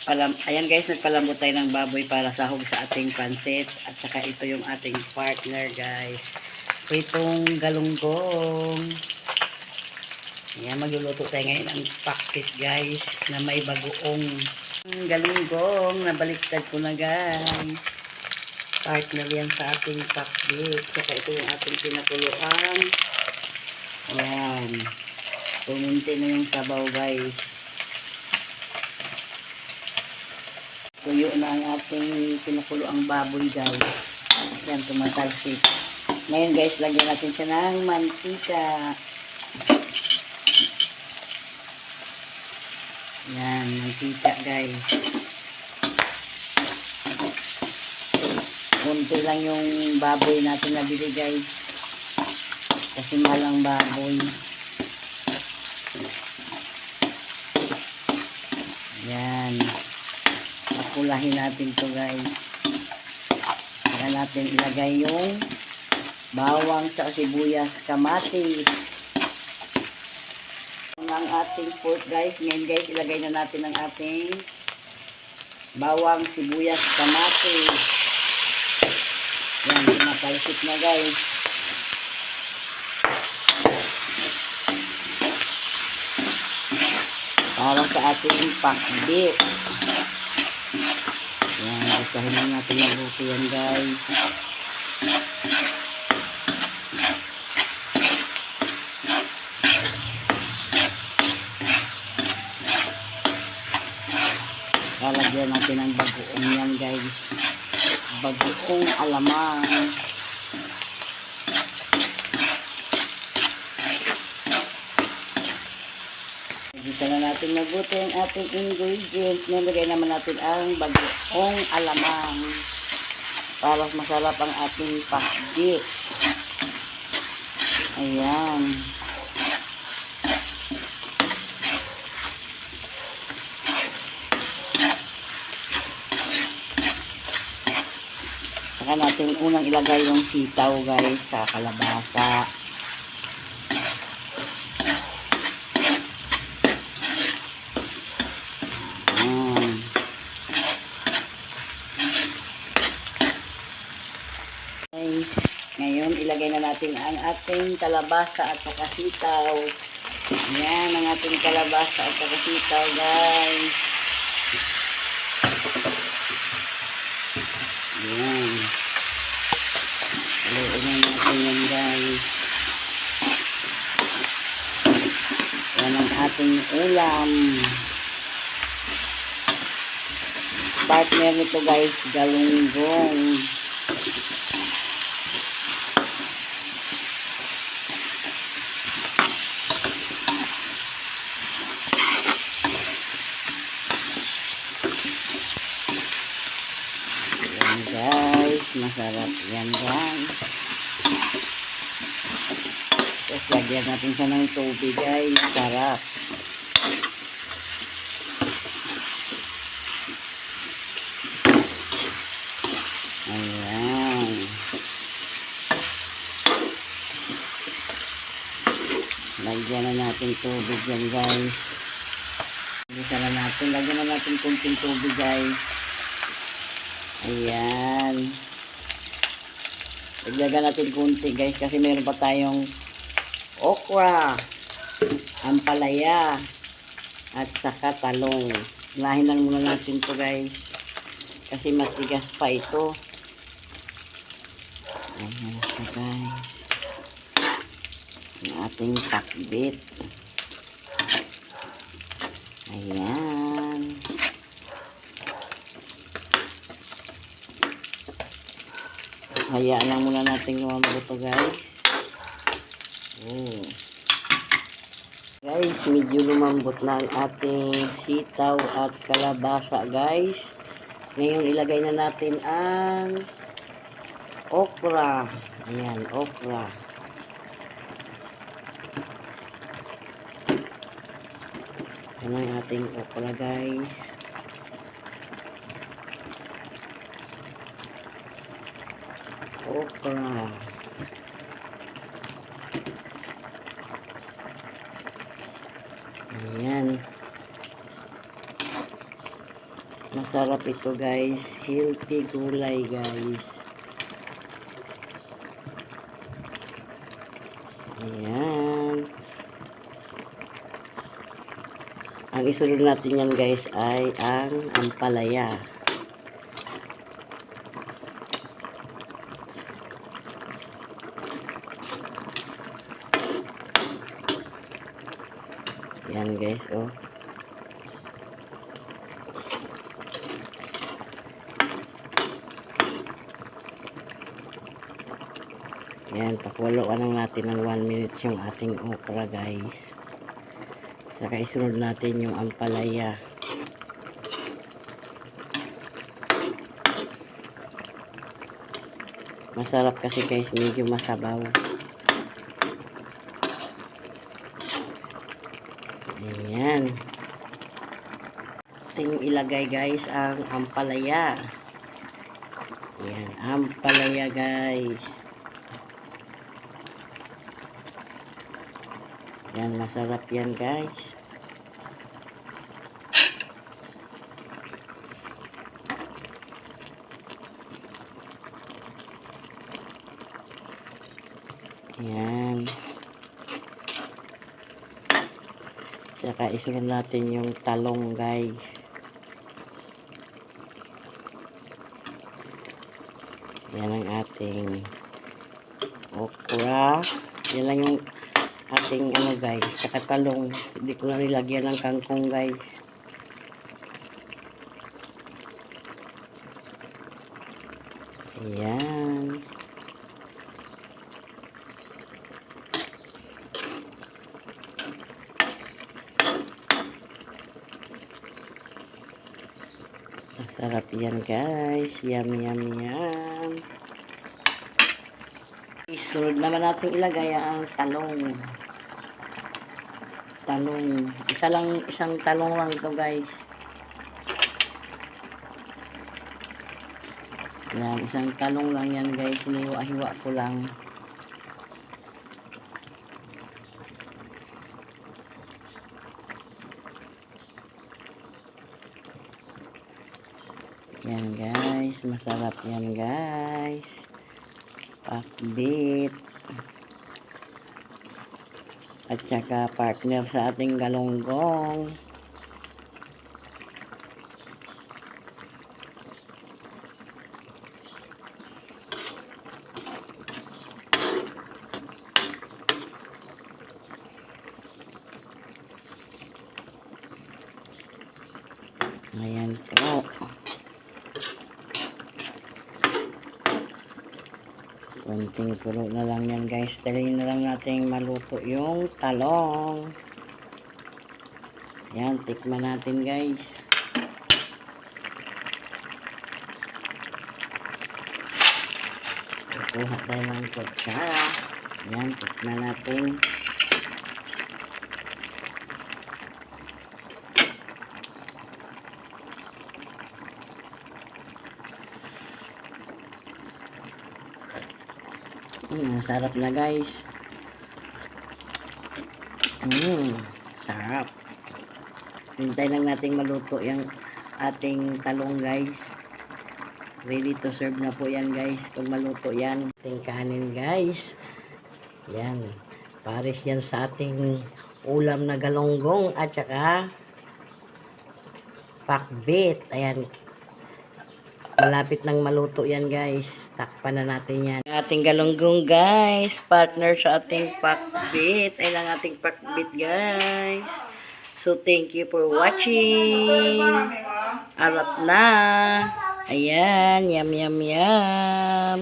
Palam Ayan guys, nagpalambot tayo ng baboy para sahog sa ating pansit. At saka ito yung ating partner guys. Itong galunggong. Ayan, magluluto tayo ngayon ng pakit guys na may bagoong Ang galunggong. Nabaliktad ko na guys. Partner yan sa ating pakit. Saka ito yung ating pinakuluan. Ayan. Tumunti na yung sabaw guys. Tuyo na ang ating pinakulo ang baboy guys. Yan, tumatalsik. Ngayon guys, lagyan natin siya ng mantika. Yan, mantika guys. Kunti lang yung baboy natin nabili guys. Kasi mahal ang baboy. Yan. Pakulahin natin to guys. Saka natin ilagay yung bawang sa sibuyas, kamatis. Ang ating pork guys. Ngayon guys, ilagay na natin ang ating bawang, sibuyas, kamatis. Yan, tumatalsik na guys. Para sa ating pakbit. Usahin lang natin mabuti yan guys. Lalagyan natin ng bagoong yan guys. Bagoong alamang. Dito na natin mabuti ang ating ingredients. Nilagay naman natin ang bagoong alamang para masarap ang ating pakbit. Ayan. Saka natin unang ilagay yung sitaw guys sa kalabasa. Ayan. Guys, ngayon ilagay na natin ang ating kalabasa at saka sitaw. Ayan ang ating kalabasa at saka sitaw guys. Ayan. Haluin na natin yan guys. Yan ang ating ulam. Partner nito guys, galunggong. Yan guys, masarap yan guys. Tapos lagyan natin siya ng tubig guys, sarap. Ayan. Lagyan na natin tubig yan guys. Lagyan na natin, lagyan na natin kunting tubig guys. Ayan. Lagyan natin kunti guys kasi meron pa tayong okra, ampalaya, at saka talong. Lahin lang muna natin to guys. Kasi matigas pa ito. Ayan siya guys. Ang ating pakbit. Ayan. Hayaan lang muna natin lumambot to guys. Oh. Guys, medyo lumambot na ang ating sitaw at kalabasa guys. Ngayon ilagay na natin ang okra. Ayan, okra. Yan ang ating okra guys. Okra. Ayan. Masarap ito guys. Healthy gulay guys. Ayan. Ang isunod natin yan guys ay ang ampalaya. Yan guys, oh. Yan, pakuloan lang natin ng 1 minute yung ating okra guys. Saka isunod natin yung ampalaya. Masarap kasi guys, medyo masabaw. Ayan. Ating ilagay guys ang ampalaya. Ayan, ampalaya guys. Yan, masarap yan guys. Yan. Saka isunod natin yung talong guys. Yan ang ating okra. Yan lang yung ating ano guys. Saka talong. Hindi ko na nilagyan ng kangkong guys. Ayan. Masarap yan guys. Yum, yum, yum. Isunod naman natin ilagay ang talong. Talong. Isa lang, isang talong lang ito guys. Yan, isang talong lang yan guys. Hiniwa-hiwa ko lang. Yan guys, masarap yan guys. Pakbit. At saka partner sa ating galonggong. Ayan po. Konting kulo na lang yan guys. Dali na lang natin maluto yung talong. Yan, tikman natin guys. Kukuha tayo ng kutsara. Yan, tikman natin. Mm, sarap na guys. Mm, sarap. Hintay lang nating maluto yung ating talong guys. Ready to serve na po yan guys. Pag maluto yan, ating kanin guys. Yan. Pares yan sa ating ulam na galonggong at saka pakbit. Ayan. Malapit nang maluto yan guys. Takpan na natin yan. Ating galunggong guys. Partner sa ating pakbit. Ay lang ating pakbit guys. So thank you for watching. Arap na. Ayan. Yum yum yum.